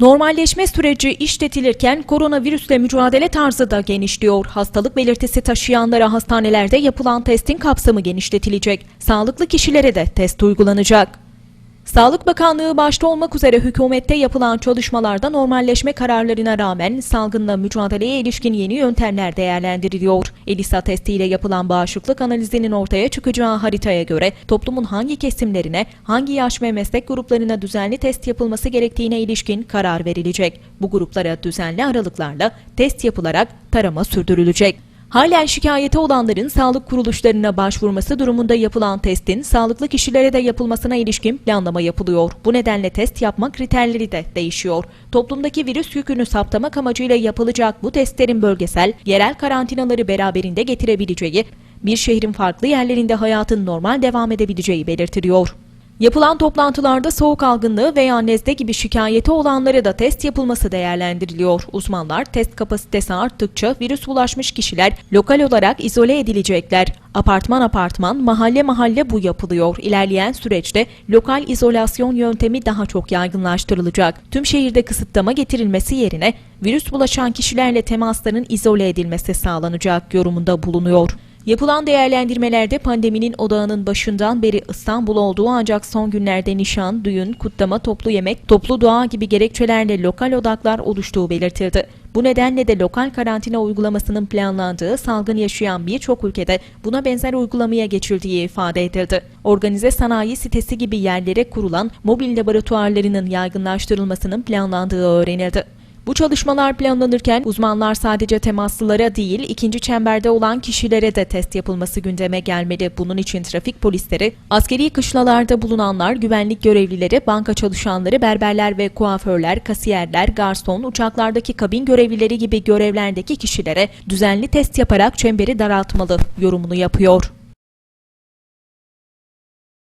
Normalleşme süreci işletilirken koronavirüsle mücadele tarzı da genişliyor. Hastalık belirtisi taşıyanlara hastanelerde yapılan testin kapsamı genişletilecek. Sağlıklı kişilere de test uygulanacak. Sağlık Bakanlığı başta olmak üzere hükümette yapılan çalışmalarda normalleşme kararlarına rağmen salgınla mücadeleye ilişkin yeni yöntemler değerlendiriliyor. ELISA testiyle yapılan bağışıklık analizinin ortaya çıkacağı haritaya göre toplumun hangi kesimlerine, hangi yaş ve meslek gruplarına düzenli test yapılması gerektiğine ilişkin karar verilecek. Bu gruplara düzenli aralıklarla test yapılarak tarama sürdürülecek. Halen şikayeti olanların sağlık kuruluşlarına başvurması durumunda yapılan testin sağlıklı kişilere de yapılmasına ilişkin planlama yapılıyor. Bu nedenle test yapma kriterleri de değişiyor. Toplumdaki virüs yükünü saptamak amacıyla yapılacak bu testlerin bölgesel, yerel karantinaları beraberinde getirebileceği, bir şehrin farklı yerlerinde hayatın normal devam edebileceği belirtiliyor. Yapılan toplantılarda soğuk algınlığı veya nezle gibi şikayeti olanlara da test yapılması değerlendiriliyor. Uzmanlar test kapasitesi arttıkça virüs bulaşmış kişiler lokal olarak izole edilecekler. Apartman apartman, mahalle mahalle bu yapılıyor. İlerleyen süreçte lokal izolasyon yöntemi daha çok yaygınlaştırılacak. Tüm şehirde kısıtlama getirilmesi yerine virüs bulaşan kişilerle temasların izole edilmesi sağlanacak yorumunda bulunuyor. Yapılan değerlendirmelerde pandeminin odağının başından beri İstanbul olduğu ancak son günlerde nişan, düğün, kutlama, toplu yemek, toplu dua gibi gerekçelerle lokal odaklar oluştuğu belirtildi. Bu nedenle de lokal karantina uygulamasının planlandığı salgın yaşayan birçok ülkede buna benzer uygulamaya geçildiği ifade edildi. Organize sanayi sitesi gibi yerlere kurulan mobil laboratuvarlarının yaygınlaştırılmasının planlandığı öğrenildi. Bu çalışmalar planlanırken uzmanlar sadece temaslılara değil ikinci çemberde olan kişilere de test yapılması gündeme gelmeli. Bunun için trafik polisleri, askeri kışlalarda bulunanlar, güvenlik görevlileri, banka çalışanları, berberler ve kuaförler, kasiyerler, garson, uçaklardaki kabin görevlileri gibi görevlerdeki kişilere düzenli test yaparak çemberi daraltmalı yorumunu yapıyor.